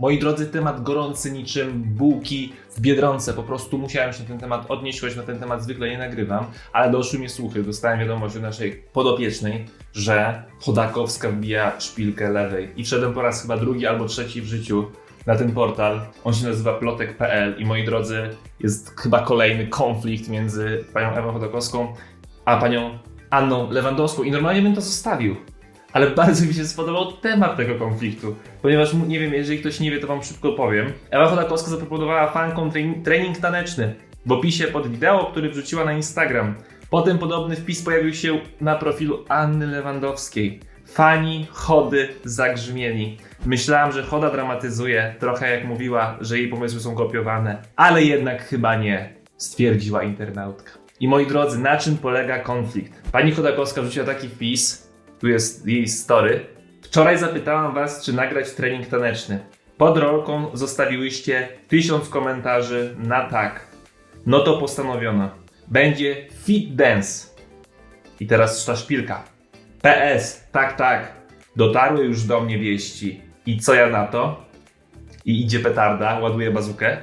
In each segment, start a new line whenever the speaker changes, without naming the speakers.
Moi drodzy, temat gorący niczym bułki w Biedronce. Po prostu musiałem się na ten temat odnieść, choć na ten temat zwykle nie nagrywam, ale doszły mnie słuchy. Dostałem wiadomość od naszej podopiecznej, że Chodakowska wbija szpilkę lewej. I wszedłem po raz chyba drugi albo trzeci w życiu na ten portal. On się nazywa plotek.pl i moi drodzy, jest chyba kolejny konflikt między panią Ewą Chodakowską a panią Anną Lewandowską. I normalnie bym to zostawił. Ale bardzo mi się spodobał temat tego konfliktu, ponieważ nie wiem, jeżeli ktoś nie wie, to wam szybko powiem. Ewa Chodakowska zaproponowała fankom trening, trening taneczny w opisie pod wideo, który wrzuciła na Instagram. Potem podobny wpis pojawił się na profilu Anny Lewandowskiej. Fani Chody zagrzmieli. Myślałam, że Choda dramatyzuje, trochę jak mówiła, że jej pomysły są kopiowane, ale jednak chyba nie, stwierdziła internautka. I moi drodzy, na czym polega konflikt? Pani Chodakowska wrzuciła taki wpis, tu jest jej story. Wczoraj zapytałam was, czy nagrać trening taneczny. Pod rolką zostawiłyście tysiąc komentarzy na tak. No to postanowiono. Będzie fit dance. I teraz ta szpilka. PS, tak, tak. Dotarły już do mnie wieści. I co ja na to? I idzie petarda, ładuje bazukę.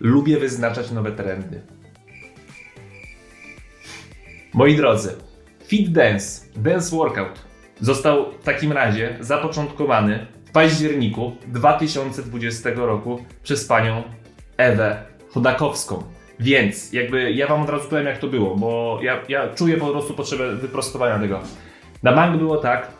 Lubię wyznaczać nowe trendy. Moi drodzy, Fit Dance, Dance Workout został w takim razie zapoczątkowany w październiku 2020 roku przez panią Ewę Chodakowską. Więc jakby ja wam od razu powiem jak to było, bo ja, ja czuję po prostu potrzebę wyprostowania tego. Na bank było tak,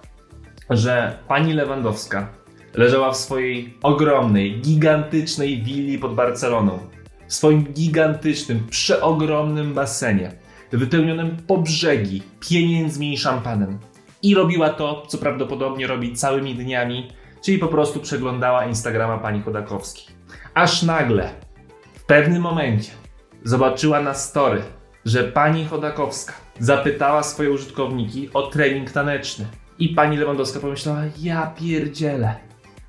że pani Lewandowska leżała w swojej ogromnej, gigantycznej willi pod Barceloną. W swoim gigantycznym, przeogromnym basenie, wypełnionym po brzegi pieniędzmi i szampanem. I robiła to, co prawdopodobnie robi całymi dniami, czyli po prostu przeglądała Instagrama pani Chodakowskiej. Aż nagle, w pewnym momencie, zobaczyła na story, że pani Chodakowska zapytała swoje użytkowniki o trening taneczny. I pani Lewandowska pomyślała, ja pierdzielę.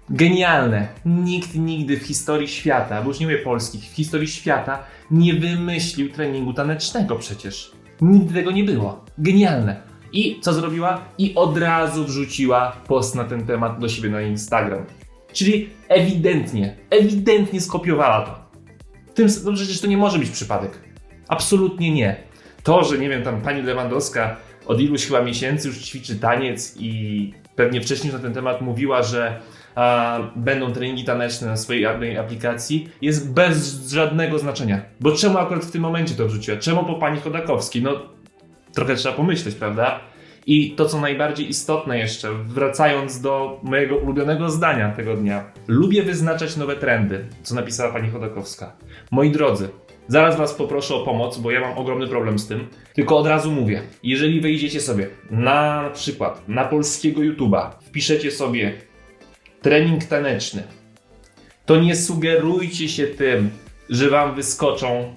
Genialne. Nikt nigdy w historii świata, bo już nie mówię polskich, w historii świata nie wymyślił treningu tanecznego przecież. Nigdy tego nie było. Genialne. I co zrobiła? I od razu wrzuciła post na ten temat do siebie na Instagram. Czyli ewidentnie, ewidentnie skopiowała to. W tym, no przecież to nie może być przypadek. Absolutnie nie. To, że nie wiem, tam pani Lewandowska od iluś chyba miesięcy już ćwiczy taniec i pewnie wcześniej na ten temat mówiła, że a, będą treningi taneczne na swojej aplikacji, jest bez żadnego znaczenia. Bo czemu akurat w tym momencie to wrzuciła? Czemu po pani Chodakowskiej? No, trochę trzeba pomyśleć, prawda? I to, co najbardziej istotne jeszcze, wracając do mojego ulubionego zdania tego dnia. Lubię wyznaczać nowe trendy, co napisała pani Chodakowska. Moi drodzy, zaraz was poproszę o pomoc, bo ja mam ogromny problem z tym. Tylko od razu mówię, jeżeli wejdziecie sobie na przykład na polskiego YouTube'a, wpiszecie sobie trening taneczny, to nie sugerujcie się tym, że wam wyskoczą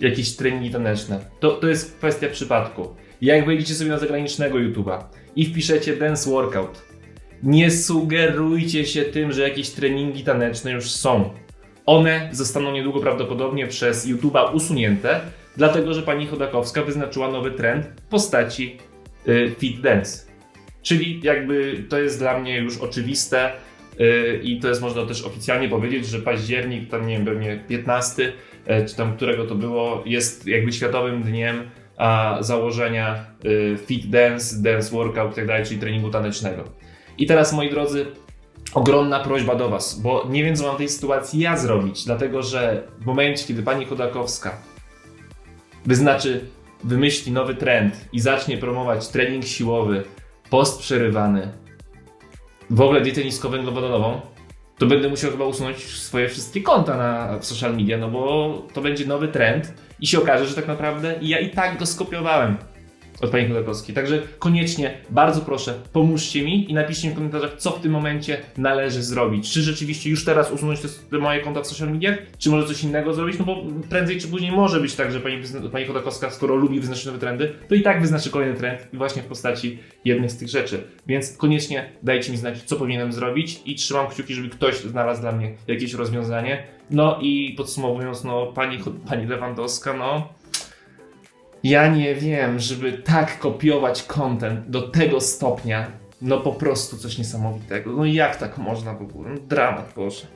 jakieś treningi taneczne. To, to jest kwestia przypadku. Jak wejdziecie sobie na zagranicznego YouTube'a i wpiszecie dance workout, nie sugerujcie się tym, że jakieś treningi taneczne już są. One zostaną niedługo prawdopodobnie przez YouTube'a usunięte, dlatego że pani Chodakowska wyznaczyła nowy trend w postaci y, fit dance. Czyli jakby to jest dla mnie już oczywiste i to jest można też oficjalnie powiedzieć, że październik, tam nie wiem, pewnie 15, e, czy tam którego to było, jest jakby światowym dniem a, założenia y, fit dance, dance workout i tak dalej, czyli treningu tanecznego. I teraz moi drodzy, ogromna prośba do Was, bo nie wiem co mam w tej sytuacji ja zrobić, dlatego że w momencie, kiedy pani Chodakowska wyznaczy, wymyśli nowy trend i zacznie promować trening siłowy, post przerywany, w ogóle dietę niskowęglowodanową, to będę musiał chyba usunąć swoje wszystkie konta na social media, no bo to będzie nowy trend i się okaże, że tak naprawdę ja i tak go skopiowałem od pani Chodakowskiej. Także koniecznie, bardzo proszę, pomóżcie mi i napiszcie mi w komentarzach, co w tym momencie należy zrobić. Czy rzeczywiście już teraz usunąć te, te moje konta w social mediach, czy może coś innego zrobić, no bo prędzej czy później może być tak, że pani, pani Chodakowska, skoro lubi wyznaczyć nowe trendy, to i tak wyznaczy kolejny trend właśnie w postaci jednej z tych rzeczy. Więc koniecznie dajcie mi znać, co powinienem zrobić i trzymam kciuki, żeby ktoś znalazł dla mnie jakieś rozwiązanie. No i podsumowując, no pani, pani Lewandowska, no ja nie wiem, żeby tak kopiować content do tego stopnia, no po prostu coś niesamowitego. No jak tak można w ogóle? No, dramat, Boże.